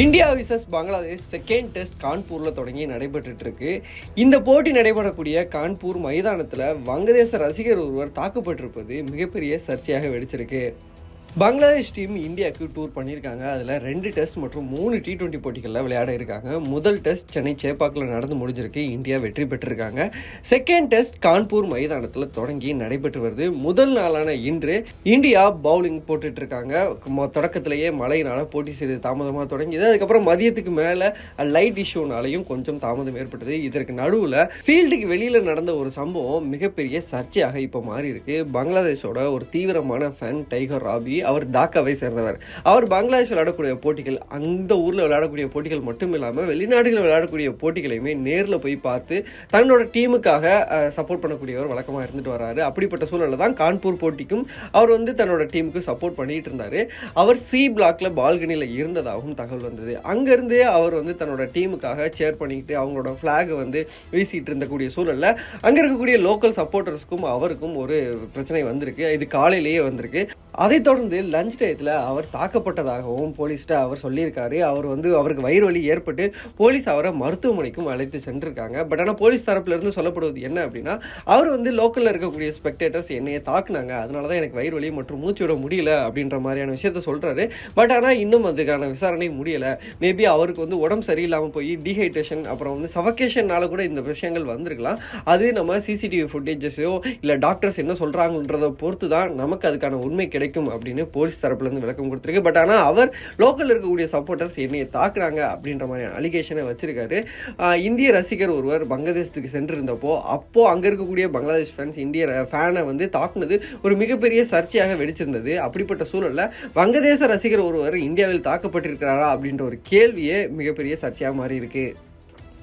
India versus Bangladesh second test கான்பூரில் தொடங்கி நடைபெற்றுட்டுருக்கு. இந்த போட்டி நடைபெறக்கூடிய கான்பூர் மைதானத்தில் வங்கதேச ரசிகர் ஒருவர் தாக்கப்பட்டிருப்பது மிகப்பெரிய சர்ச்சையாக வெடிச்சிருக்கு. பங்களாதேஷ் டீம் இந்தியாவுக்கு டூர் பண்ணியிருக்காங்க. அதில் ரெண்டு டெஸ்ட் மற்றும் மூணு டி டுவெண்ட்டி போட்டிகளில் விளையாட இருக்காங்க. முதல் டெஸ்ட் சென்னை சேப்பாக்கில் நடந்து முடிஞ்சிருக்கு. இந்தியா வெற்றி பெற்றிருக்காங்க. செகண்ட் டெஸ்ட் கான்பூர் மைதானத்தில் தொடங்கி நடைபெற்று வருது. முதல் நாளான இன்று இந்தியா பவுலிங் போட்டுட்டு இருக்காங்க மொ- தொடக்கத்திலேயே மழையினால போட்டி சிறிது தாமதமாக தொடங்கியது. அதுக்கப்புறம் மதியத்துக்கு மேலே லைட் இஷ்யூனாலையும் கொஞ்சம் தாமதம் ஏற்பட்டது. இதற்கு நடுவில் ஃபீல்டுக்கு வெளியில் நடந்த ஒரு சம்பவம் மிகப்பெரிய சர்ச்சையாக இப்போ மாறி இருக்கு பங்களாதேஷோட ஒரு தீவிரமான ஃபேன் டைகர் ராபி அவர் டாக்காவை சேர்ந்தவர். அவர் பங்களாதேஷ் விளையாடக்கூடிய போட்டிகள் அந்த ஊரில் விளையாடக்கூடிய போட்டிகள் மட்டும் இல்லாமல் வெளிநாடுகளில் விளையாடக்கூடிய போட்டிகளையுமே நேரில் போய் பார்த்து தன்னோட டீமுக்காக சப்போர்ட் பண்ணக்கூடியவர் வழக்கமாக இருந்துட்டு வராரு. அப்படிப்பட்ட சூழலில் தான் கான்பூர் போட்டிக்கும் அவர் வந்து தன்னோட டீமுக்கு சப்போர்ட் பண்ணிகிட்டு இருந்தார். அவர் சி பிளாக்ல பால்கனியில் இருந்ததாகவும் தகவல் வந்தது. அங்கேருந்தே அவர் வந்து தன்னோட டீமுக்காக சேர் பண்ணிக்கிட்டு அவங்களோட ஃப்ளாகை வந்து வீசிட்டு இருந்தக்கூடிய சூழலில் அங்கே இருக்கக்கூடிய லோக்கல் சப்போர்ட்டர்ஸ்க்கும் அவருக்கும் ஒரு பிரச்சனை வந்திருக்கு. இது காலையிலேயே வந்திருக்கு. அதைத் தொடர்ந்து லஞ்ச் டயத்தில் அவர் தாக்கப்பட்டதாகவும் போலீஸ்கிட்ட அவர் சொல்லியிருக்காரு. அவர் வந்து அவருக்கு வயிறு வலி ஏற்பட்டு போலீஸ் அவரை மருத்துவமனைக்கும் அழைத்து சென்றிருக்காங்க. பட் ஆனால் போலீஸ் தரப்புலேருந்து சொல்லப்படுவது என்ன அப்படின்னா அவர் வந்து லோக்கலில் இருக்கக்கூடிய ஸ்பெக்டேட்டர்ஸ் என்னையை தாக்குனாங்க. அதனால தான் எனக்கு வயிறு வலி மற்றும் மூச்சு விட முடியல அப்படின்ற மாதிரியான விஷயத்த சொல்கிறாரு பட் ஆனால் இன்னும் அதுக்கான விசாரணை முடியலை. மேபி அவருக்கு வந்து உடம்பு சரியில்லாமல் போய் டீஹைட்ரேஷன் அப்புறம் வந்து சஃபகேஷன்னால கூட இந்த விஷயங்கள் வந்திருக்கலாம். அது நம்ம சிசிடிவி ஃபுட்டேஜஸையோ இல்லை டாக்டர்ஸ் என்ன சொல்கிறாங்கன்றதை பொறுத்து தான் நமக்கு அதுக்கான உண்மை கிடைக்கும். கிடைக்கும் அப்படின்னு போலீஸ் தரப்புலேருந்து விளக்கம் கொடுத்துருக்கு. பட் ஆனால் அவர் லோக்கலில் இருக்கக்கூடிய சப்போர்ட்டர்ஸ் என்னையை தாக்குறாங்க அப்படின்ற மாதிரியான அலிகேஷனை வச்சிருக்காரு. இந்திய ரசிகர் ஒருவர் பங்களாதேஷத்துக்கு சென்றிருந்தப்போ அப்போது அங்கே இருக்கக்கூடிய பங்களாதேஷ் ஃபேன்ஸ் இந்திய ஃபேனை வந்து தாக்குனது ஒரு மிகப்பெரிய சர்ச்சையாக வெடிச்சிருந்தது. அப்படிப்பட்ட சூழலில் வங்கதேச ரசிகர் ஒருவர் இந்தியாவில் தாக்கப்பட்டிருக்கிறாரா அப்படின்ற ஒரு கேள்வியே மிகப்பெரிய சர்ச்சையாக மாறி இருக்குது